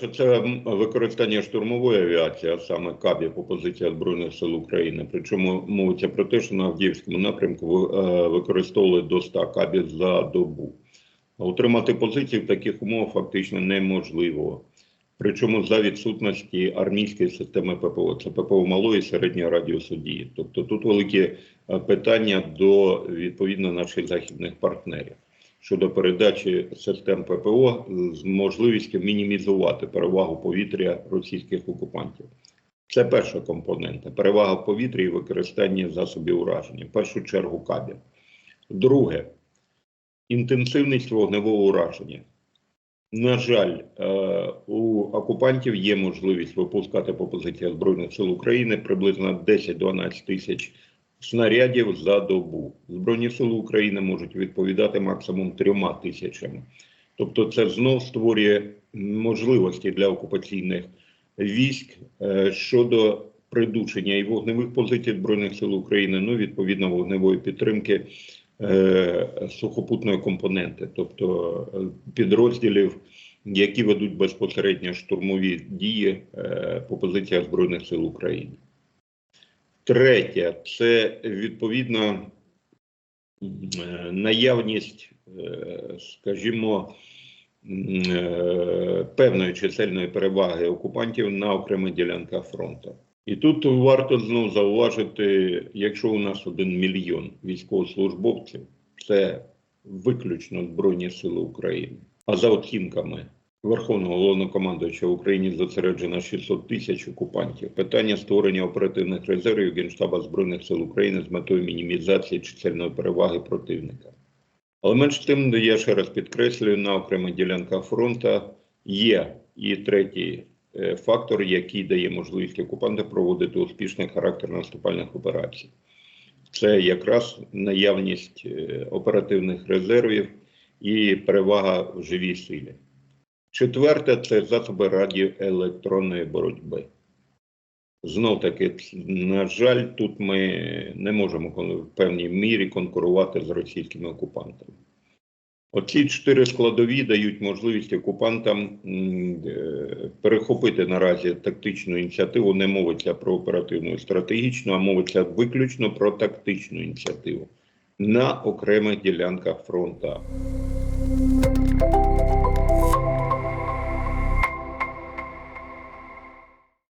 Перше, це використання штурмової авіації, а саме КАБі по позиціях Збройних сил України. Причому мовиться про те, що на Авдіївському напрямку е, використовували до 100 КАБів за добу. Утримати позиції в таких умовах фактично неможливо. Причому за відсутності армійської системи ППО, це ППО малої і середнього радіусу. Тобто тут великі е, питання до відповідно наших західних партнерів щодо передачі систем ППО з можливістю мінімізувати перевагу повітря російських окупантів. Це перша компонента перевага в повітрі і використання засобів ураження, в першу чергу кабів. Друге інтенсивність вогневого ураження. На жаль, е, у окупантів є можливість випускати по позиціях Збройних сил України приблизно 10-12 тисяч снарядів за добу. Збройні сили України можуть відповідати максимум трьома тисячами. Тобто, це знов створює можливості для окупаційних військ е, щодо придушення і вогневих позицій Збройних сил України, ну відповідно вогневої підтримки е, сухопутної компоненти, тобто е, підрозділів, які ведуть безпосередньо штурмові дії е, по позиціях Збройних сил України. Третє це відповідно е, наявність, е, скажімо, е, певної чисельної переваги окупантів на окремих ділянках фронту. І тут варто знову зауважити, якщо у нас один мільйон військовослужбовців, це виключно Збройні Сили України. А за оцінками Верховного головнокомандуюча в Україні зосереджено 600 тисяч окупантів. Питання створення оперативних резервів Генштаба Збройних сил України з метою мінімізації чисельної переваги противника. Але менш тим, я ще раз підкреслюю, на окремих ділянках фронту є і третій е, фактор, який дає можливість окупанта проводити успішний характер наступальних операцій. Це якраз наявність е, оперативних резервів і перевага в живій силі. Четверте це засоби радіоелектронної боротьби. Знов таки, на жаль, тут ми не можемо в певній мірі конкурувати з російськими окупантами. Оці чотири складові дають можливість окупантам е, перехопити наразі тактичну ініціативу. Не мовиться про оперативну і стратегічну, а мовиться виключно про тактичну ініціативу на окремих ділянках фронту.